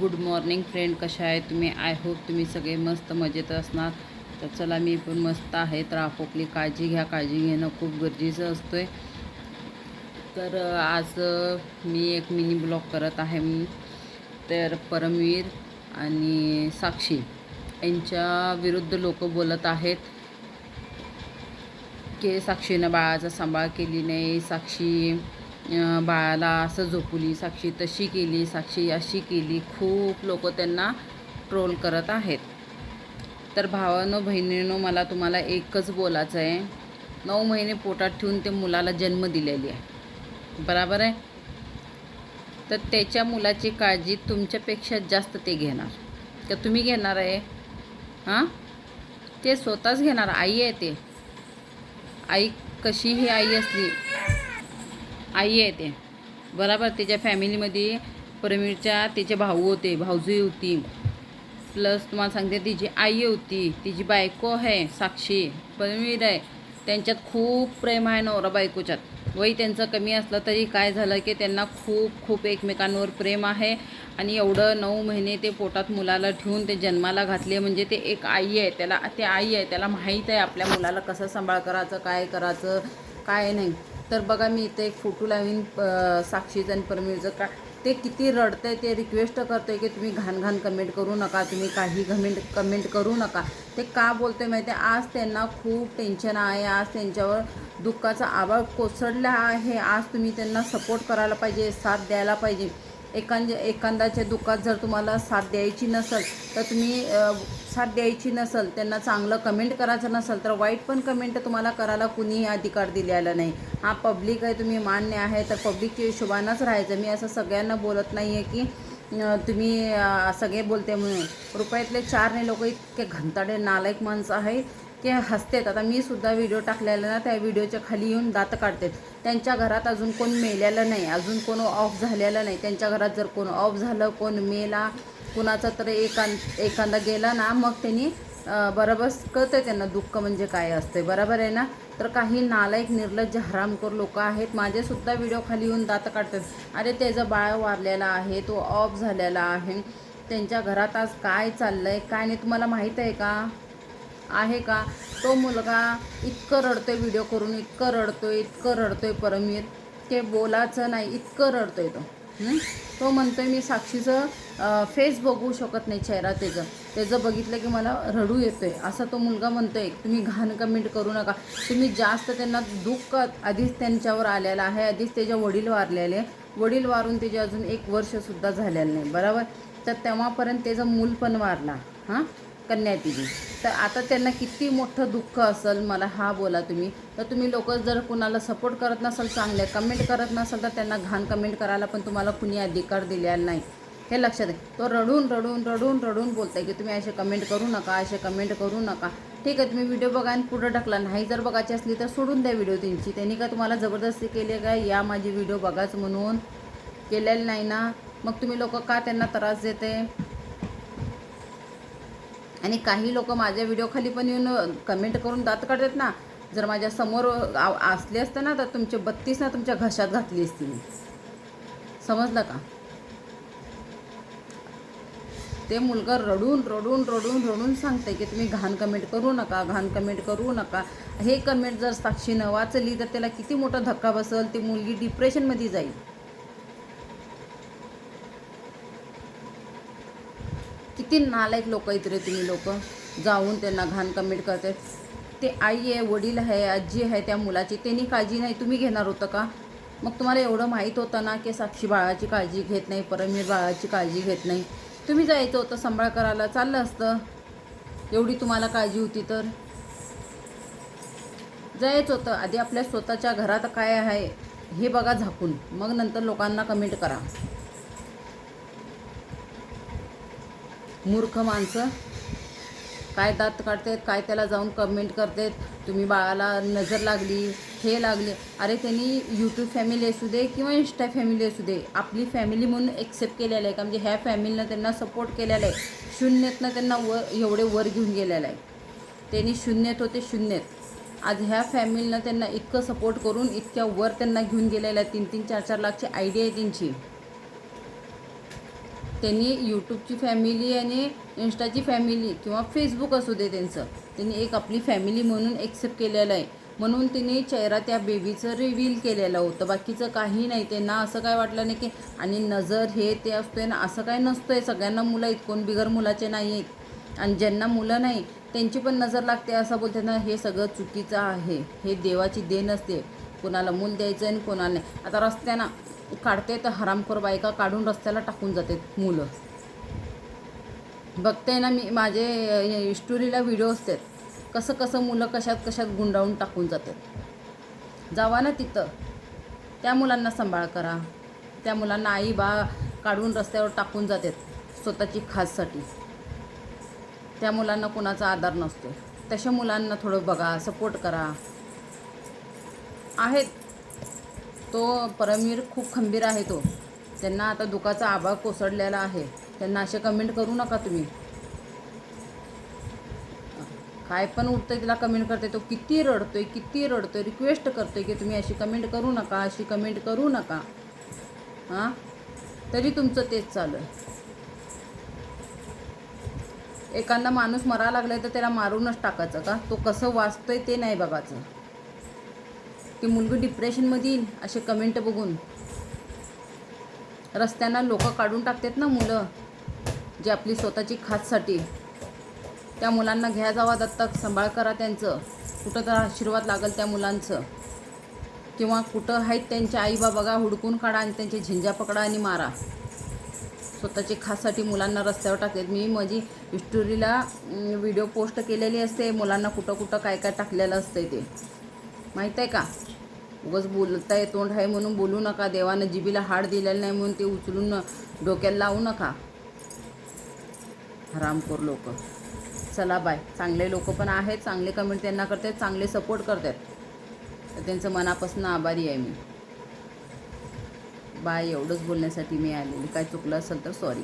Good morning friend कशा आहे तुम्ही? आय होप तुम्ही सगळे मस्त मजेत असणार. तर चला मी पण मस्त आहे. तर आपोपली काळजी घ्या. काळजी घेणं खूप गरजेचं असतो आहे तर आज मी एक मिनी ब्लॉग करत आहे मी. तर परमवीर आणि साक्षी यांच्या विरुद्ध लोक बोलत आहेत. की साक्षीनं बाळाचा सांभाळ केली नाही. साक्षी बाळाला असं झोपवली साक्षी तशी केली साक्षी अशी केली खूप लोक त्यांना ट्रोल करत आहेत. तर भावानो बहिणीनो मला तुम्हाला एकच बोलायचं आहे. नऊ महिने पोटात ठेवून ते मुलाला जन्म दिलेली आहे. बराबर आहे? तर त्याच्या मुलाची काळजी तुमच्यापेक्षा जास्त ते घेणार. का तुम्ही घेणार आहे? हां? ते स्वतःच घेणार. आई आहे ते. आई कशीही आई असली? आई आहे ते बरोबर त्याच्या फॅमिलीमध्ये परमीरच्या तिचे भाऊ होते भाऊजी होती. प्लस तुम्हाला सांगते तिची आई होती तिची बायको आहे साक्षी परमीर आहे. त्यांच्यात खूप प्रेम आहे नवरा बायकोच्यात. वय त्यांचं कमी असलं तरी काय झालं की त्यांना खूप खूप एकमेकांवर प्रेम आहे. आणि एवढं नऊ महिने ते पोटात मुलाला ठेवून ते जन्माला घातले म्हणजे ते एक आई आहे. त्याला ते आई आहे त्याला माहीत आहे आपल्या मुलाला कसं सांभाळ करायचं काय करायचं काय नाही. तर बघा मी इथे एक फोटो लावीन साक्षीचं आणि परमीरचं का ते किती रडतंय ते रिक्वेस्ट करतोय की तुम्ही घाण घाण कमेंट करू नका तुम्ही काही कमेंट कमेंट करू नका. ते का बोलतोय माहिती आहे? आज त्यांना खूप टेन्शन आहे आज त्यांच्यावर दुःखाचा आभाळ कोसळला आहे. आज तुम्ही त्यांना सपोर्ट करायला पाहिजे साथ द्यायला पाहिजे. एकांद एखाद्याच्या दुःखात जर तुम्हाला साथ द्यायची नसेल तर तुम्ही साथ द्यायची नसेल त्यांना चांगलं कमेंट करायचं नसेल तर वाईट पण कमेंट तुम्हाला करायला कुणीही अधिकार दिलेला नाही. हा पब्लिक आहे तुम्ही मान्य आहे तर पब्लिकच्या हिशोबानंच राहायचं. मी असं सगळ्यांना बोलत नाही आहे की तुम्ही सगळे बोलते म्हणून. रुपयातले चारने लोक इतके घंताडे नालायक माणसं आहे. की हसतेत. आता मी सुद्धा व्हिडिओ टाकलेला ना त्या व्हिडिओच्या खाली येऊन दात काढतात. त्यांच्या घरात अजून कोण मेलेलं नाही अजून कोण ऑफ झालेलं नाही. त्यांच्या घरात जर कोण ऑफ झालं कोण मेला कुणाचा तर एकां एखादा गेला ना मग त्यांनी बरोबर कळतं त्यांना दुःख म्हणजे काय असतं बरोबर आहे ना? तर काही नालायक निर्लज्ज हरामखोर लोक आहेत. माझेसुद्धा व्हिडिओ खाली येऊन दात काढतात. अरे त्याचं बाळ वारलेला आहे तो ऑफ झालेला आहे. त्यांच्या घरात आज काय चाललं आहे काय नाही तुम्हाला माहीत आहे का? आहे का? तो मुलगा इतकं रडतोय व्हिडिओ करून इतकं रडतोय इतकं रडतोय परमीर ते बोलायचं नाही इतकं रडतोय तो. तो तो म्हणतोय मी साक्षीचं फेस बघू शकत नाही चेहरा त्याचं. त्याचं बघितलं की मला रडू येतोय. असं तो मुलगा म्हणतोय तुम्ही घाण कमेंट करू नका. तुम्ही जास्त त्यांना दुःख आधीच त्यांच्यावर आलेलं आहे आधीच त्याचे वडील वारलेले. वडील वारून त्याचे अजून एक वर्षसुद्धा झालेलं नाही बरोबर? तर तेव्हापर्यंत त्याचं मूल पण वारला हां? कन्या दिली तर आता त्यांना किती मोठं दुःख असेल मला हा बोला तुम्ही. तर तुम्ही लोक जर कुणाला सपोर्ट करत नसाल चांगले कमेंट करत नसाल तर त्यांना घाण कमेंट करायला पण तुम्हाला कुणी अधिकार दिलेला नाही. हे लक्षात आहे. तो रडून रडून रडून रडून बोलताय की तुम्ही असे कमेंट करू नका असे कमेंट करू नका. ठीक आहे तुम्ही व्हिडिओ बघा आणि पुढं टाकला नाही जर बघायची असली तर सोडून द्या व्हिडिओ त्यांची. त्यांनी का तुम्हाला जबरदस्ती केली काय या माझी व्हिडिओ बघाच म्हणून केलेलं नाही ना. मग तुम्ही लोक का त्यांना त्रास देते आणि काही लोक माझ्या व्हिडिओखाली पण येऊन कमेंट करून दात काढतात ना जर माझ्यासमोर आ- असले असते ना तर तुमचे बत्तीस ना तुमच्या घशात घातली असती मी. समजलं का? ते मुलगा रडून रडून रडून रडून सांगते की तुम्ही घाण कमेंट करू नका घाण कमेंट करू नका. हे कमेंट जर साक्षीनं वाचली तर त्याला किती मोठा धक्का बसल ती मुलगी डिप्रेशनमध्ये जाईल. किती नालायक लोक आहेत रे तुम्ही लोक. जाऊन त्यांना घाण कमेंट करतात ते आई आहे वडील आहे आजी आहे त्या मुलाची. त्यांनी काळजी नाही तुम्ही घेणार होतं का? मग तुम्हाला एवढं माहीत होतं ना की साक्षी बाळाची काळजी घेत नाही परमवीर बाळाची काळजी घेत नाही. तुम्ही जायचं होतं सांभाळ करायला. चाललं असतं. एवढी तुम्हाला काळजी होती तर? जायचं होतं. आधी आपल्या स्वतःच्या घरात काय आहे हे बघा झाकून. मग नंतर लोकांना कमेंट करा. मूर्ख माणसं. काय दात काढतात काय त्याला जाऊन कमेंट करतात. तुम्ही बाळाला नजर लागली हे लागले. अरे त्यांनी यूट्यूब फॅमिली असू दे किंवा इंस्टा फॅमिली असू दे आपली फॅमिली म्हणून एक्सेप्ट केलेलं आहे. का म्हणजे ह्या फॅमिलीनं त्यांना सपोर्ट केलेला आहे. शून्यतनं त्यांना व एवढे वर घेऊन गेलेलं आहे. त्यांनी शून्यात होते शून्यात. आज ह्या फॅमिलीनं त्यांना इतकं सपोर्ट करून इतक्या वर त्यांना घेऊन गेलेलं आहे. तीन तीन चार चार लाखची आयडिया आहे त्यांची. त्यांनी यूट्यूबची फॅमिली आणि इन्स्टाची फॅमिली किंवा फेसबुक असू दे त्यांचं त्यांनी एक आपली फॅमिली म्हणून एक्सेप्ट केलेलं आहे. म्हणून तिने चेहरा त्या बेबीचं रिव्हील केलेलं होतं. बाकीचं काही नाही. त्यांना असं काय वाटलं नाही की आणि नजर हे ते असतंय ना असं काय नसतंय. सगळ्यांना मुलं आहेत. कोण बिगर मुलाचे नाही आहेत. आणि ज्यांना मुलं नाही त्यांची पण नजर लागते असं बोलते ना हे सगळं चुकीचं आहे. हे देवाची देण असते. कोणाला मूल द्यायचं आणि कोणाला नाही. आता रस्त्यानं काढते तर हरामखोर बायका काढून रस्त्याला टाकून जाते मुलं. बघते ना मी माझे स्टोरीला व्हिडिओ असतात. कसं कसं मुलं कशात कशात गुंडाळून टाकून जातात. जावा ना तिथं. त्या मुलांना सांभाळ करा. त्या मुलांना आई बा काढून रस्त्यावर टाकून जातात स्वतःची खाससाठी त्या मुलांना कोणाचा आधार नसतो. तशा मुलांना थोडं बघा सपोर्ट करा. आहेत. तो परमवीर खूप खंबीर आहे तो. त्यांना आता दुखाचा आभाळ कोसळलेला आहे. त्यांना असे कमेंट करू नका तुम्ही. काय पण उठतंय तिला कमेंट करते तो किती रडतोय किती रडतोय रिक्वेस्ट करतोय की तुम्ही अशी कमेंट करू नका अशी कमेंट करू नका. हां? तरी तुमचं तेच चालू आहे. एखादा माणूस मरा लागलाय तर त्याला मारूनच टाकायचं का? तो कसं वाचतोय ते नाही बघायचं. ती मुलगी डिप्रेशनमध्ये येईल असे कमेंट बघून. रस्त्यांना लोक काढून टाकतात ना मुलं जे आपली स्वतःची खातसाठी. त्या मुलांना घ्या जावा दत्तक सांभाळ करा त्यांचं. कुठं तर आशीर्वाद लागेल त्या मुलांचं. किंवा कुठं आहेत त्यांच्या आई बघा हुडकून काढा आणि त्यांचे झिंजा पकडा आणि मारा. स्वतःची खाससाठी मुलांना रस्त्यावर टाकतात. मी माझी स्टोरीला व्हिडिओ पोस्ट केलेली असते. मुलांना कुठं कुठं काय काय टाकलेलं असतं ते. माहीत आहे का? उगाच बोलताय तोंड आहे म्हणून बोलू नका. देवानं जिबीला हाड दिलेलं नाही म्हणून ते उचलून डोक्याला लावू नका. हरामखोर लोक. चला बाय. चांगले लोक पण आहेत चांगले कमेंट त्यांना करतात चांगले सपोर्ट करतात तर त्यांचं मनापासून आभारी आहे मी. बाय एवढंच बोलण्यासाठी मी आलेली. काय चुकलं असेल तर सॉरी